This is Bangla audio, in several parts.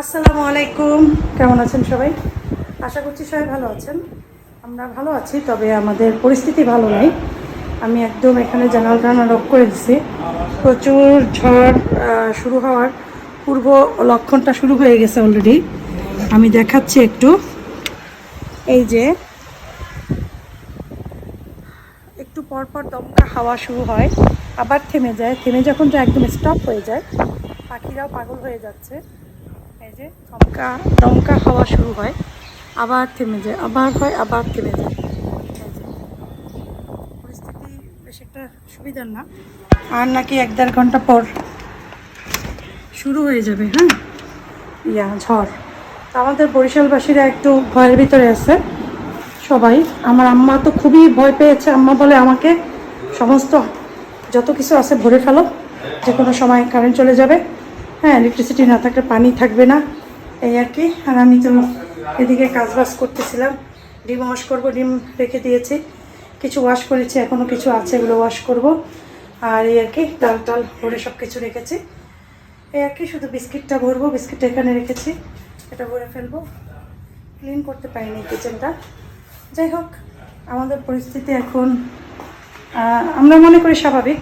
আসসালামু আলাইকুম। কেমন আছেন সবাই? আশা করছি সবাই ভালো আছেন। আমরা ভালো আছি, তবে আমাদের পরিস্থিতি ভালো নেই। আমি একদম এখানে জানাল টানা লক করে দিছি। প্রচুর ঝড় শুরু হওয়ার পূর্ব লক্ষণটা শুরু হয়ে গেছে অলরেডি আমি দেখাচ্ছি একটু। এই যে, একটু পর পর দমকা হাওয়া শুরু হয়, আবার থেমে যায়। থেমে যখন একদম স্টপ হয়ে যায়, পাখিরাও পাগল হয়ে যাচ্ছে। যে দমকা দমকা হাওয়া শুরু হয়, আবার থেমে যায়, আবার হয়, আবার থেমে যায়। পরিস্থিতি বেশ একটা সুবিধার না। আর নাকি এক দেড় ঘণ্টা পর শুরু হয়ে যাবে হ্যাঁ? ইয়া, ঝড়। আমাদের বরিশালবাসীরা একটু ভয়ের ভিতরে আছে, সবাই। আমার আম্মা তো খুবই ভয় পেয়েছে। আম্মা বলে, আমাকে সমস্ত যত কিছু আছে ভরে ফেলো। যে কোনো সময় কারেন্ট চলে যাবে। হ্যাঁ ইলেকট্রিসিটি না থাকলে পানি থাকবে না, এই আর কি। আর আমি তো এদিকে কাজ বাজ করতেছিলাম। ডিম ওয়াশ করব, ডিম রেখে দিয়েছি। কিছু ওয়াশ করেছি এখনও কিছু আছে, এগুলো ওয়াশ করব। আর এই আর কি, ডাল টাল ভরে সব কিছু রেখেছি। এই আর কি, শুধু বিস্কিটটা ভরবো, বিস্কিটটা এখানে রেখেছি। এটা ভরে ফেলব। ক্লিন করতে পারিনি কিচেনটা যাই হোক, আমাদের পরিস্থিতি এখন আমরা মনে করি স্বাভাবিক।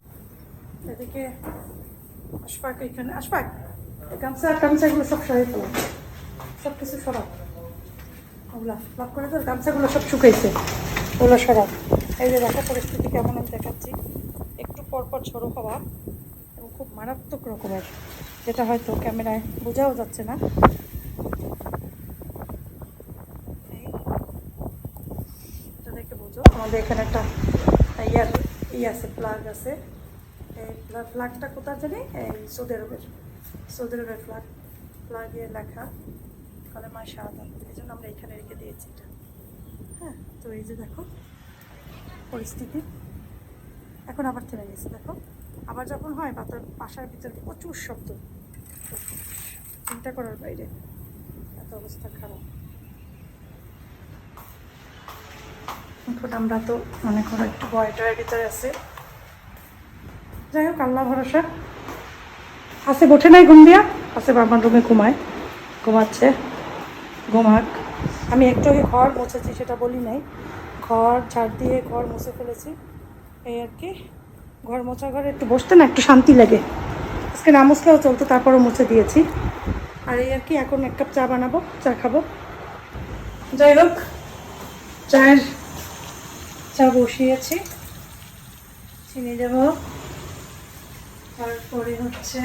এদিকে আশপাক এখানে আশপাক এই গামছা, গামছাগুলো সব সরাই ফেলো। সব কিছু সরাও। ওগুলা লক করে তো গামছাগুলো সব শুকাইছে। ওগুলো সরাও। এই যে দেখো পরিস্থিতি কেমন আমি দেখাচ্ছি। একটু পর পর ঝোড়ো হওয়া এবং খুব মারাত্মক রকমের, যেটা হয়তো ক্যামেরায় বোঝাও যাচ্ছে না। দেখে বোঝো। আমাদের এখানে একটা ইয়ার ই আছে প্লাগ আছে। এই ফ্ল্যাগটা কোথায় জানি? এই সৌদি আরবের। সৌদি আরবের ফ্ল্যাগ ফ্ল্যাগে লেখা, কালেমা শাহাদাত এই জন্য আমরা এখানে রেখে দিয়েছি এটা। হ্যাঁ তো এই যে দেখো, পরিস্থিতি। এখন আবার থেমে গেছে, দেখো। আবার যখন হয়, বাতার, বাসার ভিতরে প্রচুর শব্দ। চিন্তা করার বাইরে, এত অবস্থা খারাপ। আমরা তো মনে করো একটু ভয় টয়ের ভিতরে আছে। যাই হোক, আল্লাহ ভরসা। আসে ওঠে নাই ঘুম দিয়া? আসে, বাবার রুমে ঘুমায়। ঘুমাচ্ছে। ঘুমাক। আমি একটু আগে ঘর মুছেছি, সেটা বলি নাই। ঘর ঝাড় দিয়ে ঘর মুছে ফেলেছি। এই আর কি, ঘর মোছা ঘরে একটু বসতে না, একটু শান্তি লাগে। আজকে না মুছলেও চলতো, তারপরও মুছে দিয়েছি। আর এই আর কি, এখন এক কাপ চা বানাবো, চা খাব। যাই হোক, চায়ের চা বসিয়েছি। চিনি দেব। তারপরে হচ্ছে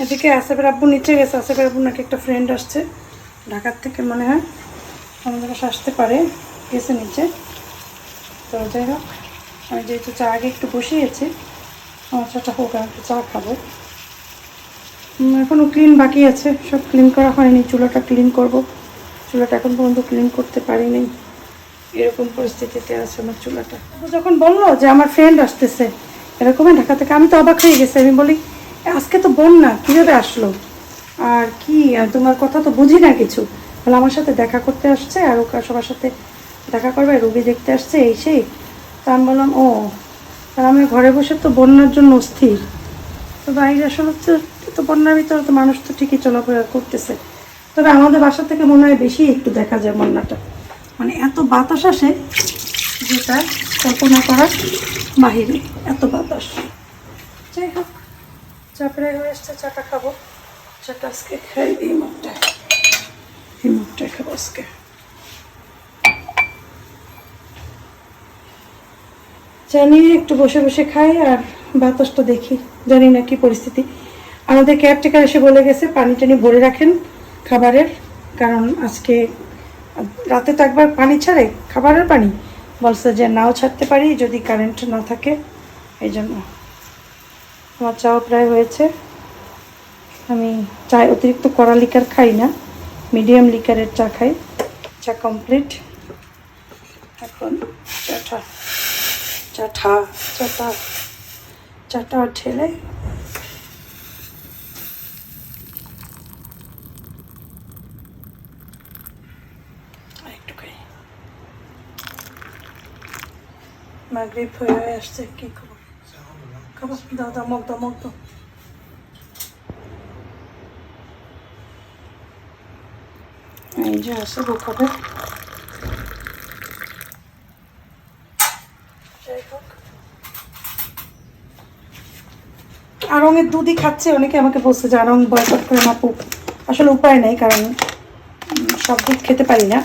এদিকে আসেফের আব্বু নিচে গেছে। আসেফের আব্বু নাকি একটা ফ্রেন্ড আসছে। ঢাকার থেকে মনে হয় আমাদের কাছে আসতে পারে। গেছে নিচে। তো যাই হোক, আমি যেহেতু চা আগে একটু বসিয়েছি, আমার চাটা হোক একটু চা খাব। এখনও ক্লিন বাকি আছে। সব ক্লিন করা হয়নি। চুলাটা ক্লিন করব। চুলাটা এখন পর্যন্ত ক্লিন করতে পারিনি। এরকম পরিস্থিতিতে আছে আমার চুলাটা। যখন বলল যে আমার ফ্রেন্ড আসতেছে, এরকমই ঢাকা থেকে, আমি তো অবাক হয়ে গেছি। আমি বলি আজকে তো বন্যা, কীভাবে আসলো? আর কি তোমার কথা তো বুঝি না কিছু। বলে আমার সাথে দেখা করতে আসছে, আর ও সবার সাথে দেখা করবে রুগী দেখতে আসছে, এই সেই। তা আমি বললাম, ও আর আমি ঘরে বসে তো বন্যার জন্য অস্থির। তো বাইরে আসলে হচ্ছে তো বন্যার ভিতরে তো মানুষ তো ঠিকই চলাফেরা করতেছে। তবে আমাদের বাসা থেকে মনে হয় বেশি একটু দেখা যায় বন্যাটা। মানে এত বাতাস আসে, যেটা কল্পনা করার বাহিরে, এত বাতাস। যাই হোক। চা হয়ে এসছে, চাটা খাব। চাটা আজকে খাই, এই এই খাব আজকে। চা নিয়ে একটু বসে বসে খাই আর বাতাসটা দেখি, জানি না কি পরিস্থিতি। আমাদের কেয়ারটেকার এসে বলে গেছে, পানি টানি ভরে রাখেন খাবারের, কারণ আজকে রাতে তো একবার পানি ছাড়ে খাবারের পানি। বলছে যে নাও ছাড়তে পারি যদি কারেন্ট না থাকে, এই জন্য। আমার চাও প্রায় হয়েছে। আমি চায় অতিরিক্ত কড়া লিকার খাই না, মিডিয়াম লিকারের চা খাই। চা কমপ্লিট। এখন চাটা চাটা চাটা চাটা ঠেলে মাগরিব হয়ে আসছে, কি খবর খাব দাও দাও মগ দাও মগ দাও এই যে আছে বউ খাবে যাই হোক আরঙের দুধই খাচ্ছে অনেকে আমাকে বলছে যে আরং বয়কট করে না পুপ আসলে উপায় নেই কারণ সব দুধ খেতে পারি না।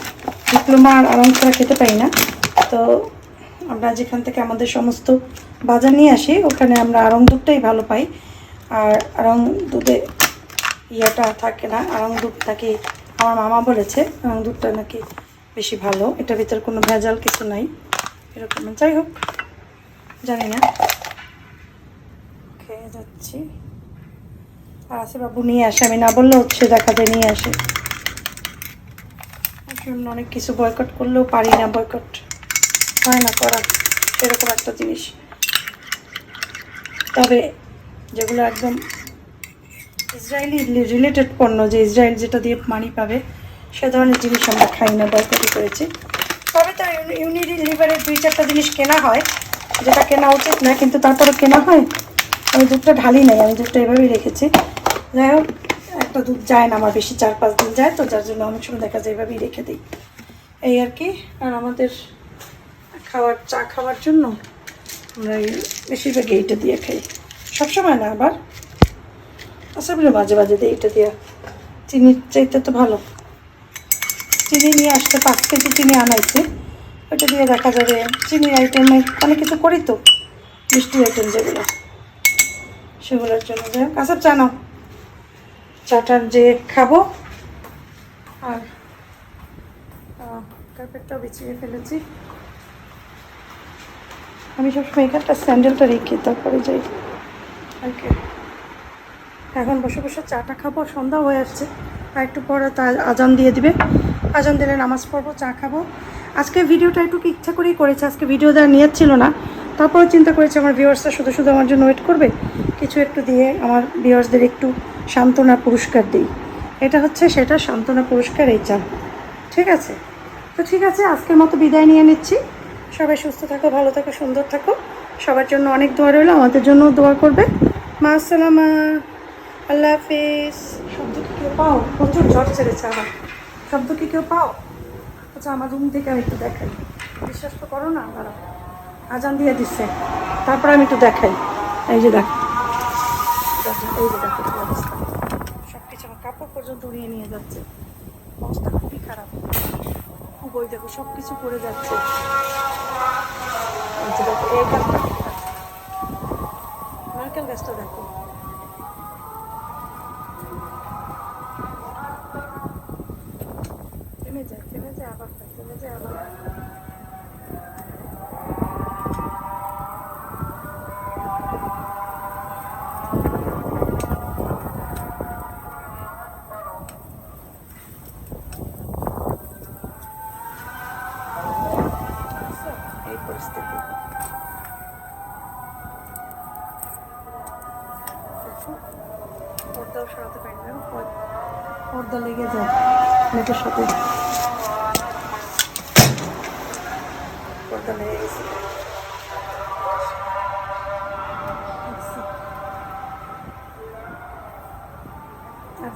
ডিপ্লোমা আর আরং ছাড়া খেতে পারি না। তো আমরা যেখান থেকে আমাদের সমস্ত বাজার নিয়ে আসি, ওখানে আমরা আরং দুধটাই ভালো পাই। আর আরং দুধে ইয়েটা থাকে না আরং দুধ নাকি আমার মামা বলেছে আরং দুধটা নাকি বেশি ভালো। এটার ভিতরে কোনো ভেজাল কিছু নাই, এরকম। যাই হোক, জানি না। খেয়ে যাচ্ছি। আর আসে বাবু নিয়ে আসে, আমি না বললেও হচ্ছে দেখাতে নিয়ে আসে। আসলে অনেক কিছু বয়কট করলেও পারি না বয়কট হয় না করা, সেরকম একটা জিনিস। তবে যেগুলো একদম ইসরায়েলি রিলেটেড পণ্য, যে ইসরায়েল যেটা দিয়ে মানি পাবে, সে ধরনের জিনিস আমরা খাই না বয়কটই করেছি। তবে তার ইউনিটি লিভারের দুই চারটা জিনিস কেনা হয়, যেটা কেনা উচিত না, কিন্তু তারপরে কেনা হয়। আমি দুধটা ঢালি নাই, আমি দুধটা এভাবেই রেখেছি। যাই হোক, একটা দুধ যায় না আমার বেশি, চার পাঁচ দিন যায় তো, যার জন্য অনেক সময় দেখা যায় এভাবেই রেখে দিই। এই আর কি, আর আমাদের খাওয়ার, চা খাওয়ার জন্য আমরা বেশিরভাগ এইটা দিয়ে খাই। সবসময় না, আবার আসলে মাঝে মাঝে দিয়ে এইটা দিয়ে চিনির চাইতে তো ভালো। চিনি নিয়ে আসতে পাঁচ কেজি চিনি আনাইছি, ওইটা দিয়ে দেখা যাবে চিনির আইটেম অনেক কিছু করি তো মিষ্টি আইটেম যেগুলো। সেগুলোর জন্য যাই হোক আসার চা নাও। চাটার যে খাব, আর কার্পেটটাও বিছিয়ে ফেলেছি। আমি সবসময় এখানটা স্যান্ডেলটা রেখে তারপরে যাই। আর কি। এখন বসে বসে চাটা খাব সন্ধ্যা হয়ে আসছে। আর একটু পরে তা আজান দিয়ে দিবে। আজান দিলে নামাজ পড়ব, চা খাব। আজকে ভিডিওটা একটু ইচ্ছা করেই করেছে, আজকে ভিডিও দেওয়ার নিয়ত ছিল না। তারপরে চিন্তা করেছি আমার ভিউয়ার্সরা শুধু শুধু আমার জন্য ওয়েট করবে? কিছু একটু দিয়ে আমার ভিউয়ার্সদের একটু সান্ত্বনা পুরস্কার দিই। এটা হচ্ছে সেটা সান্ত্বনা পুরস্কার এই চা ঠিক আছে? তো ঠিক আছে, আজকের মতো বিদায় নিয়ে নিচ্ছি। সবাই সুস্থ থাকো ভালো থাকো সুন্দর থাকো। সবার জন্য অনেক দোয়া রইল আমাদের জন্য দোয়া করবে। মা আসসালামা আল্লাহ হাফিজ। শব্দ কি কেউ পাও? প্রচুর ঝড় ছেড়েছে আমার। শব্দ কি কেউ পাও? আচ্ছা আমার রুম থেকে আমি একটু দেখাই। বিশ্বাস তো করো না দাঁড়াও আজান দিয়ে দিচ্ছে। তারপর আমি একটু দেখাই। এই যে দেখো। দেখো, এই যে দেখো অবস্থা। সব কিছু আমার কাপড় পর্যন্ত উড়িয়ে নিয়ে যাচ্ছে। অবস্থা খুবই খারাপ। বই দেখো সব কিছু পড়ে যাচ্ছে। নারকেল গাছটা দেখো। থেমে যায় থেমে যায় আবার, থেমে যায় আবার।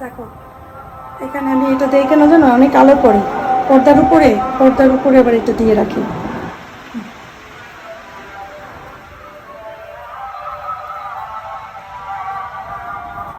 দেখো এখানে আমি এটা দিয়ে কেন জানো, অনেক আলো পড়ে। পর্দার উপরে পর্দার উপরে আবার এটা দিয়ে রাখি।